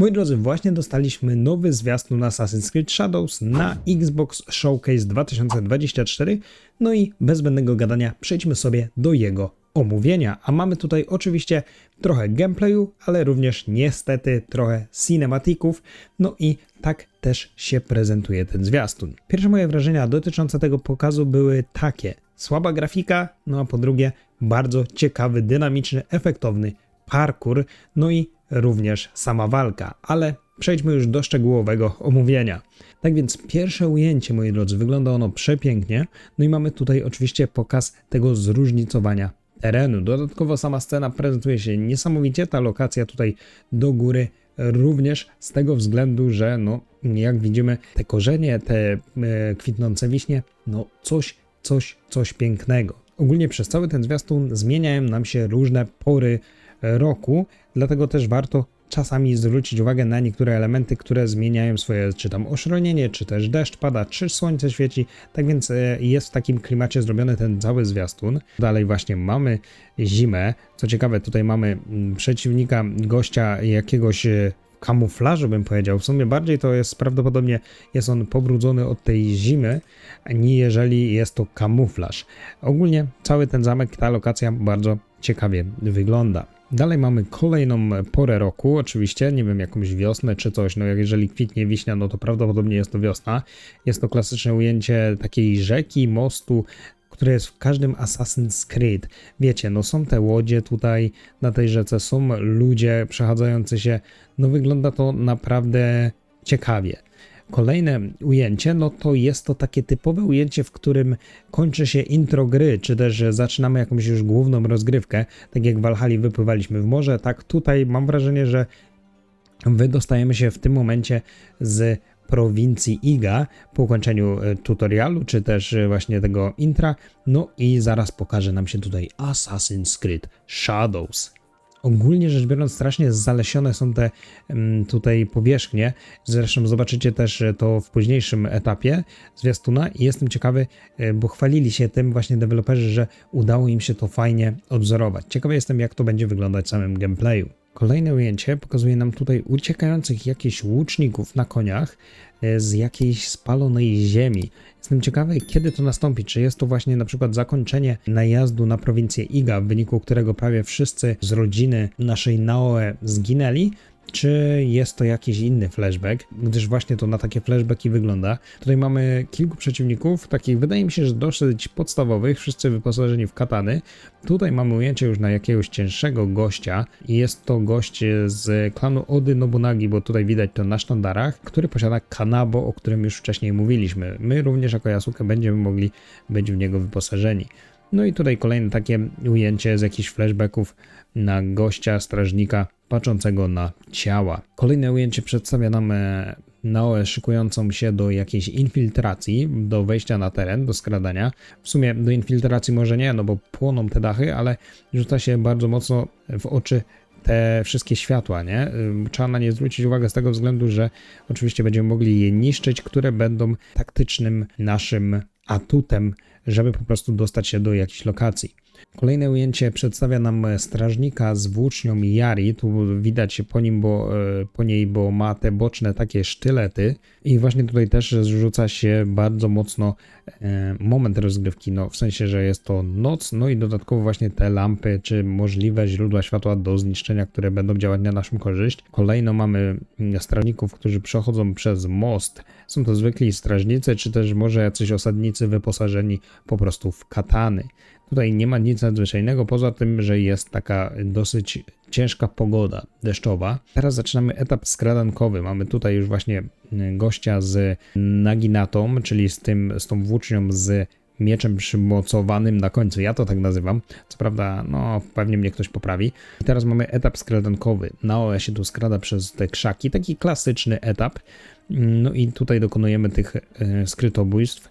Moi drodzy, właśnie dostaliśmy nowy zwiastun Assassin's Creed Shadows na Xbox Showcase 2024. No i bez zbędnego gadania przejdźmy sobie do jego omówienia. A mamy tutaj oczywiście trochę gameplayu, ale również niestety trochę cinematików. No i tak też się prezentuje ten zwiastun. Pierwsze moje wrażenia dotyczące tego pokazu były takie: słaba grafika, no a po drugie bardzo ciekawy, dynamiczny, efektowny parkour, no i również sama walka, ale przejdźmy już do szczegółowego omówienia. Tak więc pierwsze ujęcie, moi drodzy, wygląda ono przepięknie, no i mamy tutaj oczywiście pokaz tego zróżnicowania terenu. Dodatkowo sama scena prezentuje się niesamowicie, ta lokacja tutaj do góry również z tego względu, że no, jak widzimy, te korzenie, te e, kwitnące wiśnie, no coś, coś, coś pięknego. Ogólnie przez cały ten zwiastun zmieniają nam się różne pory roku, dlatego też warto czasami zwrócić uwagę na niektóre elementy, które zmieniają swoje, czy tam oszronienie, czy też deszcz pada, czy słońce świeci. Tak więc e, jest w takim klimacie zrobiony ten cały zwiastun. Dalej właśnie mamy zimę. Co ciekawe, tutaj mamy mm, przeciwnika, gościa jakiegoś e, kamuflażu bym powiedział. W sumie bardziej to jest prawdopodobnie jest on pobrudzony od tej zimy, nie jeżeli jest to kamuflaż. Ogólnie cały ten zamek, ta lokacja bardzo ciekawie wygląda. Dalej mamy kolejną porę roku, oczywiście, nie wiem, jakąś wiosnę czy coś, no jeżeli kwitnie wiśnia, no to prawdopodobnie jest to wiosna. Jest to klasyczne ujęcie takiej rzeki, mostu, które jest w każdym Assassin's Creed. Wiecie, no są te łodzie tutaj na tej rzece, są ludzie przechadzający się, no wygląda to naprawdę ciekawie. Kolejne ujęcie, no to jest to takie typowe ujęcie, w którym kończy się intro gry, czy też zaczynamy jakąś już główną rozgrywkę, tak jak w Valhalla wypływaliśmy w morze, tak tutaj mam wrażenie, że wydostajemy się w tym momencie z prowincji Iga po ukończeniu e, tutorialu, czy też e, właśnie tego intra. No i zaraz pokaże nam się tutaj Assassin's Creed Shadows. Ogólnie rzecz biorąc, strasznie zalesione są te mm, tutaj powierzchnie. Zresztą zobaczycie też to w późniejszym etapie zwiastuna i jestem ciekawy, e, bo chwalili się tym właśnie deweloperzy, że udało im się to fajnie odwzorować. Ciekawy jestem, jak to będzie wyglądać w samym gameplayu. Kolejne ujęcie pokazuje nam tutaj uciekających jakichś łuczników na koniach e, z jakiejś spalonej ziemi. Jestem ciekawy, kiedy to nastąpi. Czy jest to właśnie na przykład zakończenie najazdu na prowincję Iga, w wyniku którego prawie wszyscy z rodziny naszej Naoe zginęli, czy jest to jakiś inny flashback, gdyż właśnie to na takie flashbacki wygląda. Tutaj mamy kilku przeciwników, takich wydaje mi się, że dosyć podstawowych, wszyscy wyposażeni w katany. Tutaj mamy ujęcie już na jakiegoś cięższego gościa i jest to gość z klanu Ody Nobunagi, bo tutaj widać to na sztandarach, który posiada kanabo, o którym już wcześniej mówiliśmy. My również jako Yasuke będziemy mogli być w niego wyposażeni. No i tutaj kolejne takie ujęcie z jakichś flashbacków na gościa, strażnika patrzącego na ciała. Kolejne ujęcie przedstawia nam e, Naoę szykującą się do jakiejś infiltracji, do wejścia na teren, do skradania. W sumie do infiltracji może nie, no bo płoną te dachy, ale rzuca się bardzo mocno w oczy te wszystkie światła, nie? Trzeba na nie zwrócić uwagę z tego względu, że oczywiście będziemy mogli je niszczyć, które będą taktycznym naszym atutem, żeby po prostu dostać się do jakiejś lokacji. Kolejne ujęcie przedstawia nam strażnika z włócznią Yari. Tu widać po nim, bo, e, po niej, bo ma te boczne takie sztylety. I właśnie tutaj też rzuca się bardzo mocno e, moment rozgrywki, no w sensie, że jest to noc, no i dodatkowo właśnie te lampy, czy możliwe źródła światła do zniszczenia, które będą działać na naszą korzyść. Kolejno mamy strażników, którzy przechodzą przez most. Są to zwykli strażnicy, czy też może jacyś osadnicy wyposażeni po prostu w katany. Tutaj nie ma nic nadzwyczajnego, poza tym, że jest taka dosyć ciężka pogoda deszczowa. Teraz zaczynamy etap skradankowy. Mamy tutaj już właśnie gościa z naginatą, czyli z, tym, z tą włócznią z mieczem przymocowanym na końcu. Ja to tak nazywam. Co prawda, no pewnie mnie ktoś poprawi. I teraz mamy etap skradankowy. Naoe się tu skrada przez te krzaki. Taki klasyczny etap. No i tutaj dokonujemy tych e, skrytobójstw.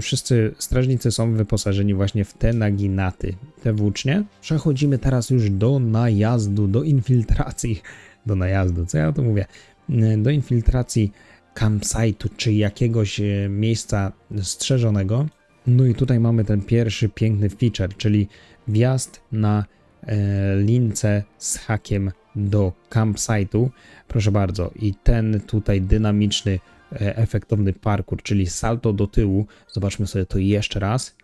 Wszyscy strażnicy są wyposażeni właśnie w te naginaty, te włócznie. Przechodzimy teraz już do najazdu, do infiltracji. Do najazdu, co ja tu mówię? E, do infiltracji campsite'u, czy jakiegoś e, miejsca strzeżonego. No i tutaj mamy ten pierwszy piękny feature, czyli wjazd na lince z hakiem do campsite'u. Proszę bardzo, i ten tutaj dynamiczny, e, efektowny parkour, czyli salto do tyłu. Zobaczmy sobie to jeszcze raz.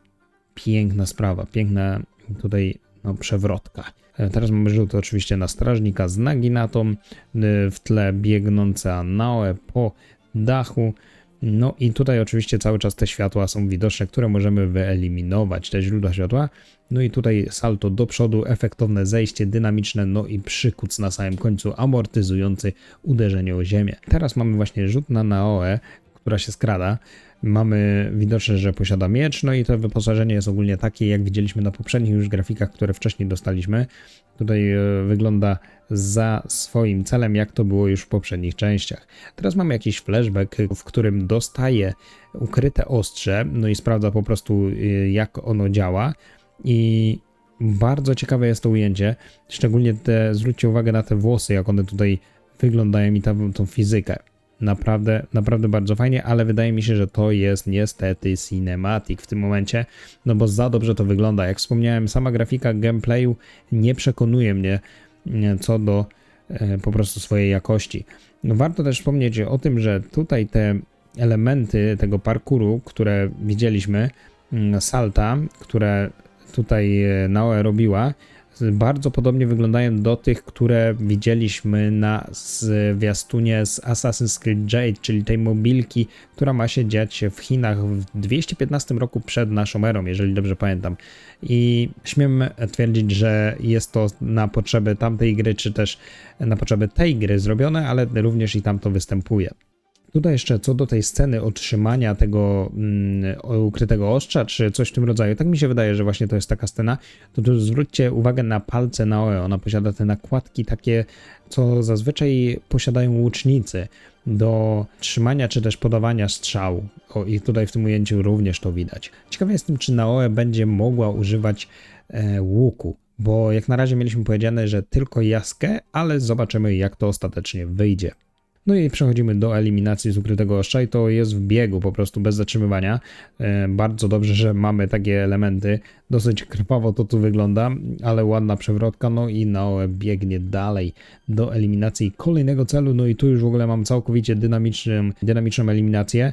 Piękna sprawa, piękna tutaj no, przewrotka. E, Teraz mamy rzut oczywiście na strażnika z naginatą, y, w tle biegnąca Naoe po dachu. No i tutaj oczywiście cały czas te światła są widoczne, które możemy wyeliminować, te źródła światła. No i tutaj salto do przodu, efektowne zejście dynamiczne, no i przykuc na samym końcu amortyzujący uderzenie o ziemię. Teraz mamy właśnie rzut na Naoe, która się skrada. Mamy widoczne, że posiada miecz, no i to wyposażenie jest ogólnie takie, jak widzieliśmy na poprzednich już grafikach, które wcześniej dostaliśmy. Tutaj e, wygląda za swoim celem, jak to było już w poprzednich częściach. Teraz mamy jakiś flashback, w którym dostaje ukryte ostrze, no i sprawdza po prostu, e, jak ono działa. I bardzo ciekawe jest to ujęcie, szczególnie te, zwróćcie uwagę na te włosy, jak one tutaj wyglądają i tą, tą fizykę. Naprawdę, naprawdę bardzo fajnie, ale wydaje mi się, że to jest niestety cinematic w tym momencie, no bo za dobrze to wygląda. Jak wspomniałem, sama grafika gameplayu nie przekonuje mnie nie, co do e, po prostu swojej jakości. Warto też wspomnieć o tym, że tutaj te elementy tego parkouru, które widzieliśmy, mm, salta, które tutaj e, Naoe robiła, bardzo podobnie wyglądają do tych, które widzieliśmy na zwiastunie z Assassin's Creed Jade, czyli tej mobilki, która ma się dziać w Chinach w 215 roku przed naszą erą, jeżeli dobrze pamiętam. I śmiem twierdzić, że jest to na potrzeby tamtej gry, czy też na potrzeby tej gry zrobione, ale również i tam to występuje. Tutaj jeszcze co do tej sceny otrzymania tego mm, ukrytego ostrza, czy coś w tym rodzaju, tak mi się wydaje, że właśnie to jest taka scena, to tu zwróćcie uwagę na palce Naoe. Ona posiada te nakładki takie, co zazwyczaj posiadają łucznicy do trzymania czy też podawania strzału. O, i tutaj w tym ujęciu również to widać. Ciekawe jestem, czy Naoe będzie mogła używać e, łuku, bo jak na razie mieliśmy powiedziane, że tylko jaskę, ale zobaczymy jak to ostatecznie wyjdzie. No i przechodzimy do eliminacji z ukrytego ostrza i to jest w biegu po prostu bez zatrzymywania. E, bardzo dobrze, że mamy takie elementy. Dosyć krwawo to tu wygląda, ale ładna przewrotka. No i Naoe biegnie dalej do eliminacji kolejnego celu. No i tu już w ogóle mam całkowicie dynamiczną, dynamiczną eliminację.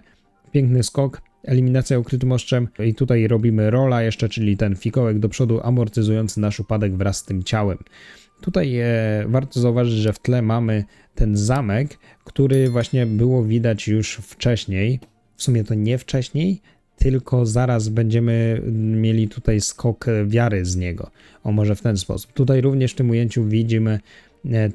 Piękny skok, eliminacja ukrytym ostrzem i tutaj robimy rola jeszcze, czyli ten fikołek do przodu amortyzujący nasz upadek wraz z tym ciałem. Tutaj e, warto zauważyć, że w tle mamy ten zamek, który właśnie było widać już wcześniej. W sumie to nie wcześniej, tylko zaraz będziemy mieli tutaj skok wiary z niego. O może w ten sposób. Tutaj również w tym ujęciu widzimy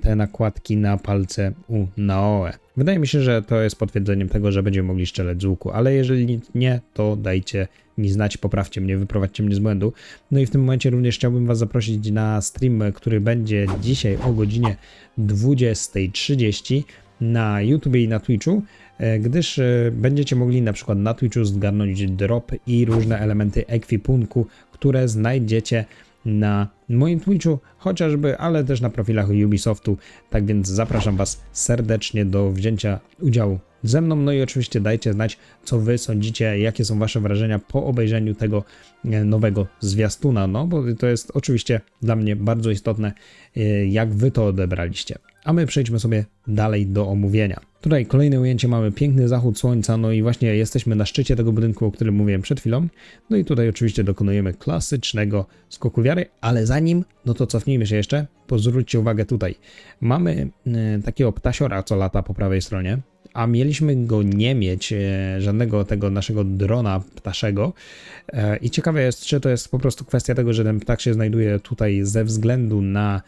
te nakładki na palce u Naoe. Wydaje mi się, że to jest potwierdzeniem tego, że będziemy mogli strzelać z łuku, ale jeżeli nie, to dajcie mi znać, poprawcie mnie, wyprowadźcie mnie z błędu. No i w tym momencie również chciałbym Was zaprosić na stream, który będzie dzisiaj o godzinie 20.30 na YouTube i na Twitchu, e, gdyż e, będziecie mogli na przykład na Twitchu zgarnąć drop i różne elementy ekwipunku, które znajdziecie na moim Twitchu chociażby, ale też na profilach Ubisoftu. Tak więc zapraszam Was serdecznie do wzięcia udziału ze mną. No i oczywiście dajcie znać, co Wy sądzicie, jakie są Wasze wrażenia po obejrzeniu tego e, nowego zwiastuna. No bo to jest oczywiście dla mnie bardzo istotne, e, jak Wy to odebraliście. A my przejdźmy sobie dalej do omówienia. Tutaj kolejne ujęcie mamy piękny zachód słońca, no i właśnie jesteśmy na szczycie tego budynku, o którym mówiłem przed chwilą. No i tutaj oczywiście dokonujemy klasycznego skoku wiary, ale zanim, no to cofnijmy się jeszcze, pozwólcie uwagę tutaj. Mamy y, takiego ptasiora, co lata po prawej stronie, a mieliśmy go nie mieć, e, żadnego tego naszego drona ptaszego. E, I ciekawe jest, czy to jest po prostu kwestia tego, że ten ptak się znajduje tutaj ze względu na,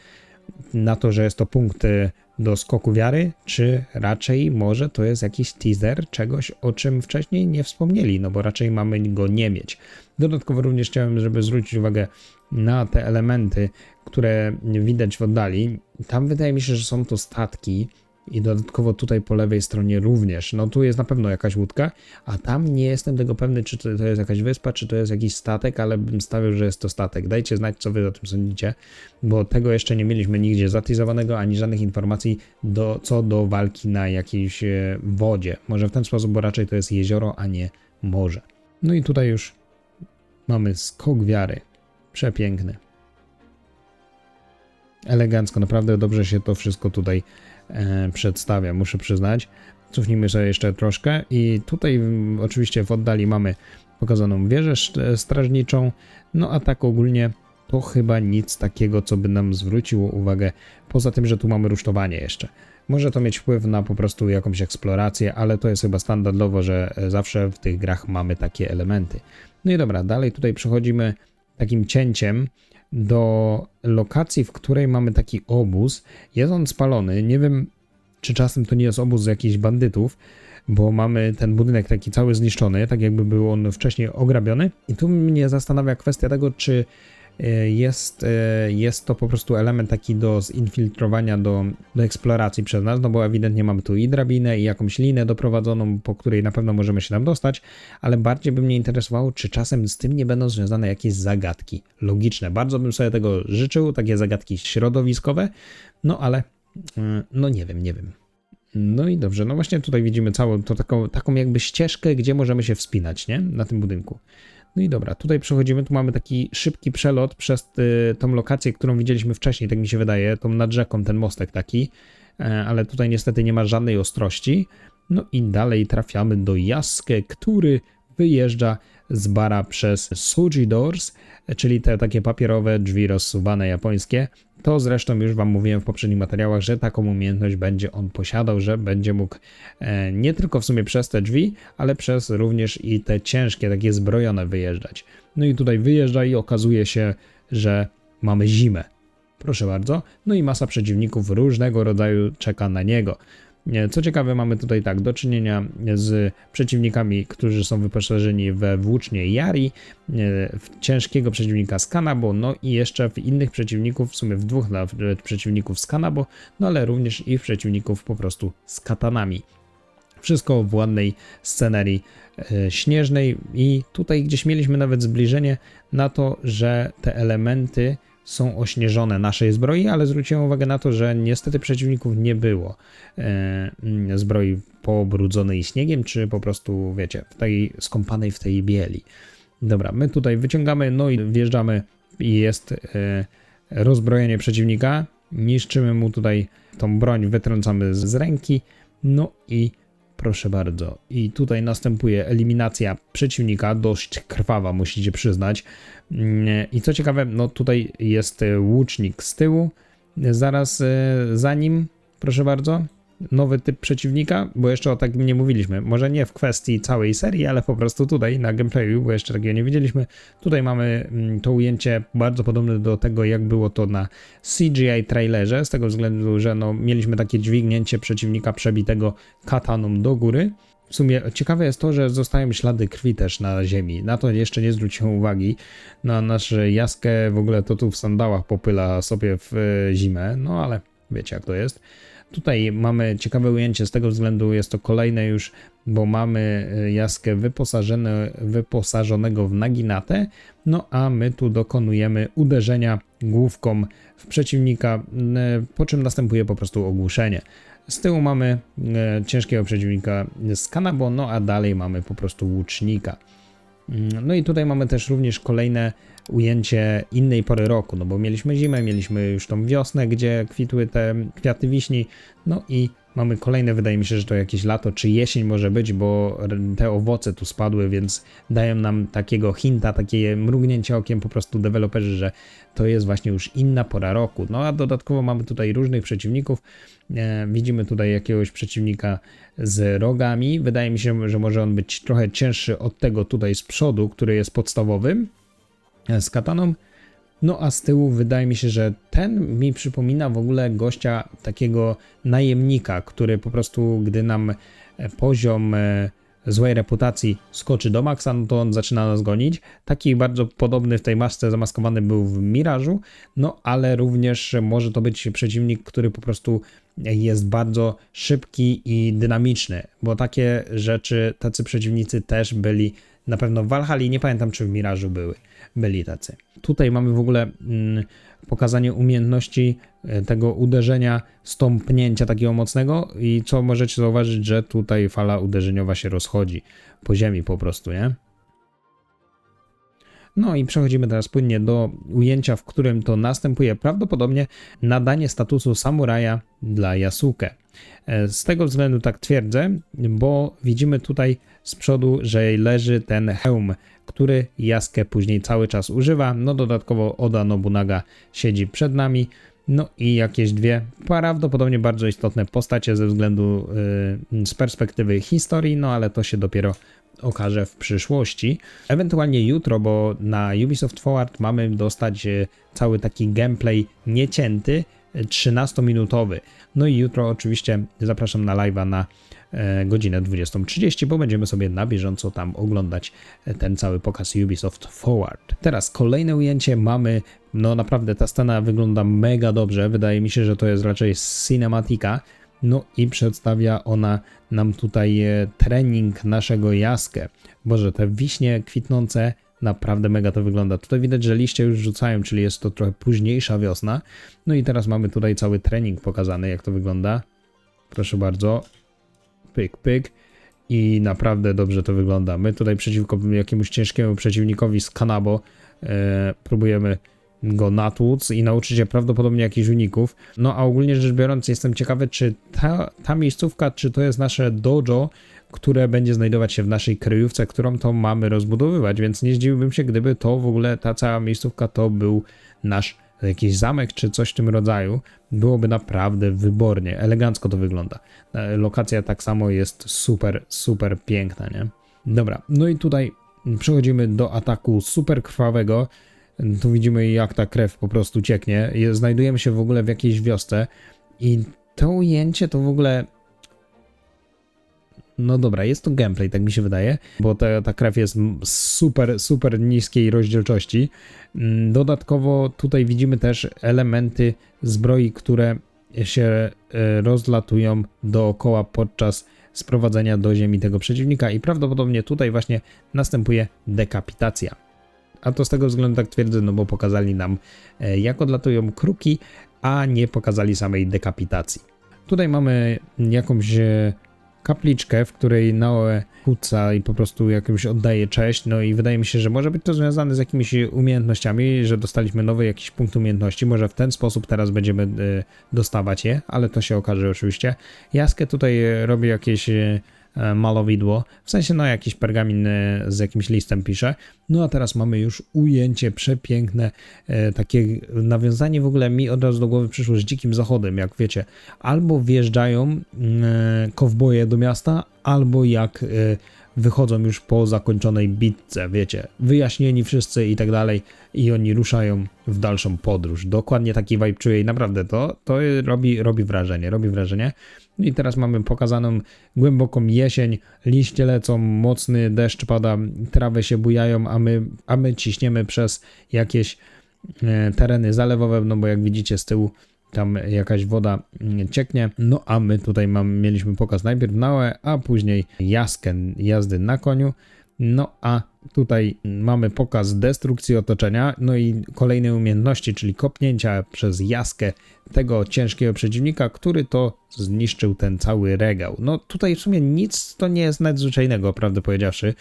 na to, że jest to punkt e, do skoku wiary, czy raczej może to jest jakiś teaser czegoś, o czym wcześniej nie wspomnieli, no bo raczej mamy go nie mieć. Dodatkowo również chciałem, żeby zwrócić uwagę na te elementy, które widać w oddali. Tam wydaje mi się, że są to statki, i dodatkowo tutaj po lewej stronie również. No tu jest na pewno jakaś łódka, a tam nie jestem tego pewny, czy to, to jest jakaś wyspa, czy to jest jakiś statek, ale bym stawiał, że jest to statek. Dajcie znać, co wy o tym sądzicie, bo tego jeszcze nie mieliśmy nigdzie zatizowanego, ani żadnych informacji do, co do walki na jakiejś e, wodzie. Może w ten sposób, bo raczej to jest jezioro, a nie morze. No i tutaj już mamy skok wiary. Przepiękny. elegancko, naprawdę dobrze się to wszystko tutaj przedstawia, muszę przyznać. Cofnijmy sobie jeszcze troszkę i tutaj oczywiście w oddali mamy pokazaną wieżę strażniczą, no a tak ogólnie to chyba nic takiego, co by nam zwróciło uwagę, poza tym, że tu mamy rusztowanie jeszcze. Może to mieć wpływ na po prostu jakąś eksplorację, ale to jest chyba standardowo, że e, zawsze w tych grach mamy takie elementy. No i dobra, dalej tutaj przechodzimy takim cięciem do lokacji, w której mamy taki obóz. Jest on spalony. Nie wiem, czy czasem to nie jest obóz jakichś bandytów, bo mamy ten budynek taki cały zniszczony, tak jakby był on wcześniej ograbiony. I tu mnie zastanawia kwestia tego, czy jest, e, jest to po prostu element taki do zinfiltrowania, do, do eksploracji przez nas, no bo ewidentnie mamy tu i drabinę, i jakąś linę doprowadzoną, po której na pewno możemy się tam dostać, ale bardziej by mnie interesowało, czy czasem z tym nie będą związane jakieś zagadki logiczne. Bardzo bym sobie tego życzył, takie zagadki środowiskowe, no ale e, no nie wiem, nie wiem. No i dobrze, no właśnie tutaj widzimy całą to taką, taką jakby ścieżkę, gdzie możemy się wspinać, nie? Na tym budynku. No i dobra, tutaj przechodzimy, tu mamy taki szybki przelot przez y, tą lokację, którą widzieliśmy wcześniej, tak mi się wydaje, tą nad rzeką, ten mostek taki, e, ale tutaj niestety nie ma żadnej ostrości. No i dalej trafiamy do Jaskę, który wyjeżdża z bara przez Suji Doors, czyli te takie papierowe drzwi rozsuwane japońskie. To zresztą już Wam mówiłem w poprzednich materiałach, że taką umiejętność będzie on posiadał, że będzie mógł e, nie tylko w sumie przez te drzwi, ale przez również i te ciężkie, takie zbrojone wyjeżdżać. No i tutaj wyjeżdża i okazuje się, że mamy zimę. Proszę bardzo. No i masa przeciwników różnego rodzaju czeka na niego. Nie, Co ciekawe, mamy tutaj tak do czynienia z przeciwnikami, którzy są wyposażeni we włócznie Yari, nie, w ciężkiego przeciwnika z Kanabo, no i jeszcze w innych przeciwników, w sumie w dwóch nawet przeciwników z Kanabo, no ale również i w przeciwników po prostu z katanami. Wszystko w ładnej scenerii e, śnieżnej i tutaj gdzieś mieliśmy nawet zbliżenie na to, że te elementy są ośnieżone naszej zbroi, ale zwróciłem uwagę na to, że niestety przeciwników nie było e, mm, zbroi pobrudzonej śniegiem, czy po prostu, wiecie, w tej skąpanej w tej bieli. Dobra, my tutaj wyciągamy, no i wjeżdżamy i jest e, rozbrojenie przeciwnika. Niszczymy mu tutaj tą broń, wytrącamy z, z ręki. No i proszę bardzo. I tutaj następuje eliminacja przeciwnika, dość krwawa, musicie przyznać. Mm, I co ciekawe, no tutaj jest e, łucznik z tyłu. Zaraz e, za nim, proszę bardzo, nowy typ przeciwnika, bo jeszcze o takim nie mówiliśmy. Może nie w kwestii całej serii, ale po prostu tutaj na gameplayu, bo jeszcze takiego nie widzieliśmy. Tutaj mamy mm, to ujęcie bardzo podobne do tego, jak było to na CGI trailerze, z tego względu, że no, mieliśmy takie dźwignięcie przeciwnika przebitego kataną do góry. W sumie ciekawe jest to, że zostają ślady krwi też na ziemi. Na to jeszcze nie zwróciłem uwagi. Na nasze jaskę w ogóle to tu w sandałach popyla sobie w e, zimę, no ale wiecie jak to jest. Tutaj mamy ciekawe ujęcie z tego względu, jest to kolejne już, bo mamy e, jaskę wyposażone, wyposażonego w naginatę, no a my tu dokonujemy uderzenia główką w przeciwnika, po czym następuje po prostu ogłuszenie. Z tyłu mamy e, ciężkiego przeciwnika z Kanabo, no a dalej mamy po prostu łucznika. No i tutaj mamy też również kolejne ujęcie innej pory roku, no bo mieliśmy zimę, mieliśmy już tą wiosnę, gdzie kwitły te kwiaty wiśni, no i mamy kolejne, wydaje mi się, że to jakieś lato czy jesień może być, bo te owoce tu spadły, więc dają nam takiego hinta, takie mrugnięcie okiem po prostu deweloperzy, że to jest właśnie już inna pora roku. No a dodatkowo mamy tutaj różnych przeciwników. E, widzimy tutaj jakiegoś przeciwnika z rogami. Wydaje mi się, że może on być trochę cięższy od tego tutaj z przodu, który jest podstawowym e, z kataną. No a z tyłu wydaje mi się, że ten mi przypomina w ogóle gościa takiego najemnika, który po prostu gdy nam e, poziom e, złej reputacji skoczy do maksa, no to on zaczyna nas gonić. Taki bardzo podobny w tej masce zamaskowany był w Mirażu, no ale również może to być przeciwnik, który po prostu jest bardzo szybki i dynamiczny, bo takie rzeczy, tacy przeciwnicy też byli na pewno w Valhalla, nie pamiętam czy w Mirażu były, byli tacy. Tutaj mamy w ogóle mm, pokazanie umiejętności e, tego uderzenia, stąpnięcia takiego mocnego i co możecie zauważyć, że tutaj fala uderzeniowa się rozchodzi po ziemi po prostu, nie? No i przechodzimy teraz płynnie do ujęcia, w którym to następuje prawdopodobnie nadanie statusu samuraja dla Yasuke. E, Z tego względu tak twierdzę, bo widzimy tutaj z przodu, że leży ten hełm, który Yasuke później cały czas używa. No dodatkowo Oda Nobunaga siedzi przed nami. No i jakieś dwie prawdopodobnie bardzo istotne postacie ze względu y, z perspektywy historii, no ale to się dopiero okaże w przyszłości. Ewentualnie jutro, bo na Ubisoft Forward mamy dostać y, cały taki gameplay niecięty, y, 13-minutowy. No i jutro oczywiście zapraszam na live'a na godzinę 20.30, bo będziemy sobie na bieżąco tam oglądać e, ten cały pokaz Ubisoft Forward. Teraz kolejne ujęcie mamy, no naprawdę ta scena wygląda mega dobrze, wydaje mi się, że to jest raczej cinematika, no i przedstawia ona nam tutaj e, trening naszego Jaskę. Boże, te wiśnie kwitnące, naprawdę mega to wygląda. Tutaj widać, że liście już rzucają, czyli jest to trochę późniejsza wiosna. No i teraz mamy tutaj cały trening pokazany, jak to wygląda. Proszę bardzo. Pyk, pyk. I naprawdę dobrze to wygląda. My tutaj przeciwko jakiemuś ciężkiemu przeciwnikowi z Kanabo e, próbujemy go natłuc i nauczyć się prawdopodobnie jakichś uników. No a ogólnie rzecz biorąc jestem ciekawy, czy ta, ta miejscówka, czy to jest nasze dojo, które będzie znajdować się w naszej kryjówce, którą to mamy rozbudowywać, więc nie zdziwiłbym się, gdyby to w ogóle ta cała miejscówka to był nasz jakiś zamek czy coś w tym rodzaju. Byłoby naprawdę wybornie, elegancko to wygląda. E, Lokacja tak samo jest super, super piękna, nie? Dobra, no i tutaj przechodzimy do ataku super krwawego. Tu widzimy jak ta krew po prostu cieknie. Je- Znajdujemy się w ogóle w jakiejś wiosce i to ujęcie to w ogóle no dobra, jest to gameplay, tak mi się wydaje, bo ta, ta krew jest super, super niskiej rozdzielczości. Mm, Dodatkowo tutaj widzimy też elementy zbroi, które się e, rozlatują dookoła podczas sprowadzenia do ziemi tego przeciwnika i prawdopodobnie tutaj właśnie następuje dekapitacja. A to z tego względu tak twierdzę, no bo pokazali nam e, jak odlatują kruki, a nie pokazali samej dekapitacji. Tutaj mamy jakąś e, kapliczkę, w której Naoe kuca i po prostu jakimś oddaje cześć, no i wydaje mi się, że może być to związane z jakimiś umiejętnościami, że dostaliśmy nowy jakiś punkt umiejętności, może w ten sposób teraz będziemy e, dostawać je, ale to się okaże oczywiście. Jaskę tutaj e, robi jakieś e, malowidło, w sensie no jakiś pergamin e, z jakimś listem pisze. No a teraz mamy już ujęcie przepiękne, e, takie nawiązanie w ogóle mi od razu do głowy przyszło z dzikim zachodem, jak wiecie, albo wjeżdżają mm, e, kowboje do miasta, albo jak e, wychodzą już po zakończonej bitce, wiecie, wyjaśnieni wszyscy i tak dalej i oni ruszają w dalszą podróż. Dokładnie taki vibe czuję i naprawdę to, to robi, robi wrażenie, robi wrażenie. I teraz mamy pokazaną głęboką jesień, liście lecą, mocny deszcz pada, trawy się bujają, a my, a my ciśniemy przez jakieś e, tereny zalewowe, no bo jak widzicie z tyłu tam jakaś woda mm, cieknie. No a my tutaj mam, mieliśmy pokaz najpierw Naue, a później jaskę jazdy na koniu. No a tutaj mamy pokaz destrukcji otoczenia, no i kolejne umiejętności, czyli kopnięcia przez jaskę tego ciężkiego przeciwnika, który to zniszczył ten cały regał. No tutaj w sumie nic to nie jest nadzwyczajnego, prawdę powiedziawszy,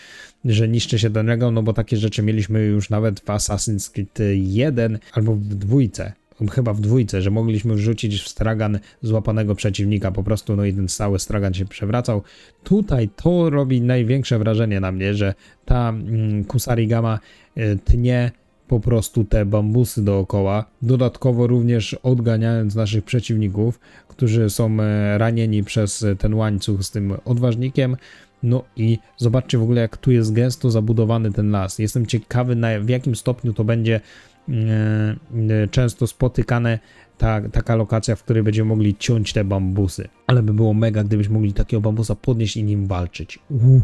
że niszczy się ten regał, no bo takie rzeczy mieliśmy już nawet w Assassin's Creed 1 albo w dwójce chyba w dwójce, że mogliśmy wrzucić w stragan złapanego przeciwnika po prostu, no i ten cały stragan się przewracał. Tutaj to robi największe wrażenie na mnie, że ta Kusarigama y, tnie po prostu te bambusy dookoła, dodatkowo również odganiając naszych przeciwników, którzy są e, ranieni przez e, ten łańcuch z tym odważnikiem. No i zobaczcie w ogóle, jak tu jest gęsto zabudowany ten las. Jestem ciekawy, na, w jakim stopniu to będzie e, e, często spotykane ta, taka lokacja, w której będziemy mogli ciąć te bambusy. Ale by było mega, gdybyśmy mogli takiego bambusa podnieść i nim walczyć. Uuu.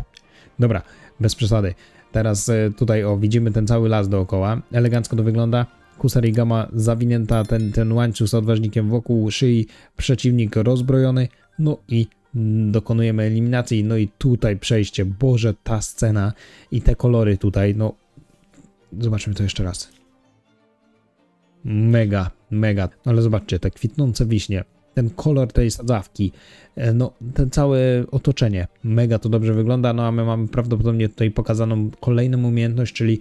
Dobra, bez przesady. Teraz e, tutaj o, widzimy ten cały las dookoła. Elegancko to wygląda. Kusarigama zawinięta, ten, ten łańcuch z odważnikiem wokół szyi, przeciwnik rozbrojony. No i dokonujemy eliminacji. No i tutaj przejście. Boże, ta scena i te kolory tutaj. No, zobaczmy to jeszcze raz. Mega, mega. No ale zobaczcie, te kwitnące wiśnie. ten kolor tej sadzawki, e, no ten całe otoczenie, mega to dobrze wygląda, no a my mamy prawdopodobnie tutaj pokazaną kolejną umiejętność, czyli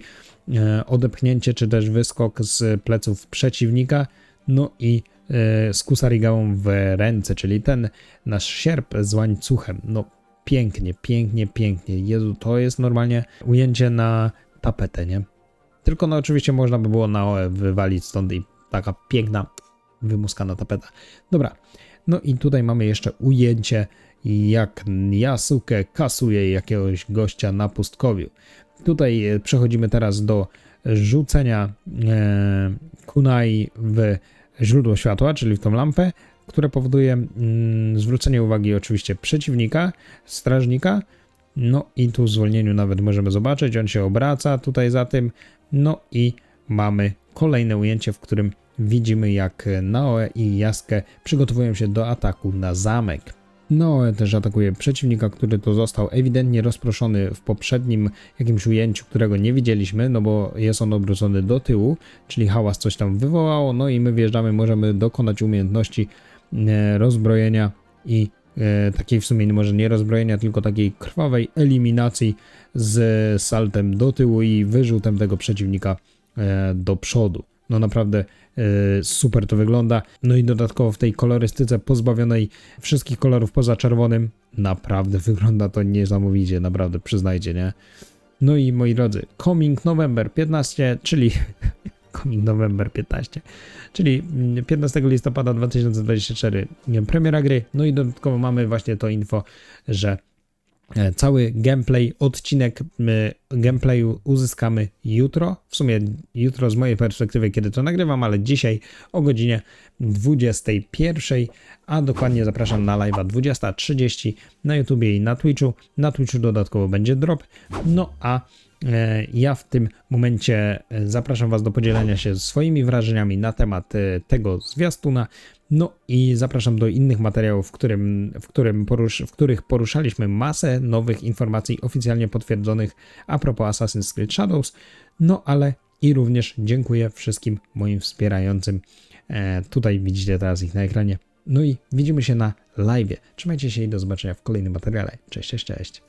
e, odepchnięcie czy też wyskok z pleców przeciwnika, no i e, z kusarigałą w ręce, czyli ten nasz sierp z łańcuchem, no pięknie, pięknie, pięknie, Jezu, to jest normalnie ujęcie na tapetę, nie? Tylko no oczywiście można by było na OE wywalić stąd i taka piękna, wymuskana tapeta. Dobra, no i tutaj mamy jeszcze ujęcie jak Yasuke kasuje jakiegoś gościa na pustkowiu. Tutaj e, przechodzimy teraz do rzucenia e, kunai w źródło światła, czyli w tą lampę, które powoduje mm, zwrócenie uwagi oczywiście przeciwnika, strażnika. No i tu zwolnieniu nawet możemy zobaczyć, on się obraca tutaj za tym. No i mamy kolejne ujęcie, w którym widzimy jak Naoe i Jaskę przygotowują się do ataku na zamek. Noe też atakuje przeciwnika, który to został ewidentnie rozproszony w poprzednim jakimś ujęciu, którego nie widzieliśmy, no bo jest on obrócony do tyłu, czyli hałas coś tam wywołało, no i my wjeżdżamy, możemy dokonać umiejętności e, rozbrojenia i takiej w sumie może nie rozbrojenia, tylko takiej krwawej eliminacji z saltem do tyłu i wyrzutem tego przeciwnika e, do przodu. No naprawdę e, super to wygląda. No i dodatkowo w tej kolorystyce pozbawionej wszystkich kolorów poza czerwonym, naprawdę wygląda to niesamowicie, naprawdę przyznajcie, nie? No i moi drodzy, Coming November 15, czyli November 15, czyli mm, 15 listopada 2024 nie, premiera gry. No i dodatkowo mamy właśnie to info, że cały gameplay, odcinek gameplayu uzyskamy jutro. W sumie jutro z mojej perspektywy, kiedy to nagrywam, ale dzisiaj o godzinie 21, a dokładnie zapraszam na live'a 20.30 na YouTubie i na Twitchu. Na Twitchu dodatkowo będzie drop. No a e, ja w tym momencie e, zapraszam Was do podzielenia się swoimi wrażeniami na temat e, tego zwiastuna. No i zapraszam do innych materiałów, w, którym, w, którym porusz, w których poruszaliśmy masę nowych informacji oficjalnie potwierdzonych a propos Assassin's Creed Shadows. No ale i również dziękuję wszystkim moim wspierającym. E, tutaj widzicie teraz ich na ekranie. No i widzimy się na live. Trzymajcie się i do zobaczenia w kolejnym materiale. Cześć, cześć, cześć.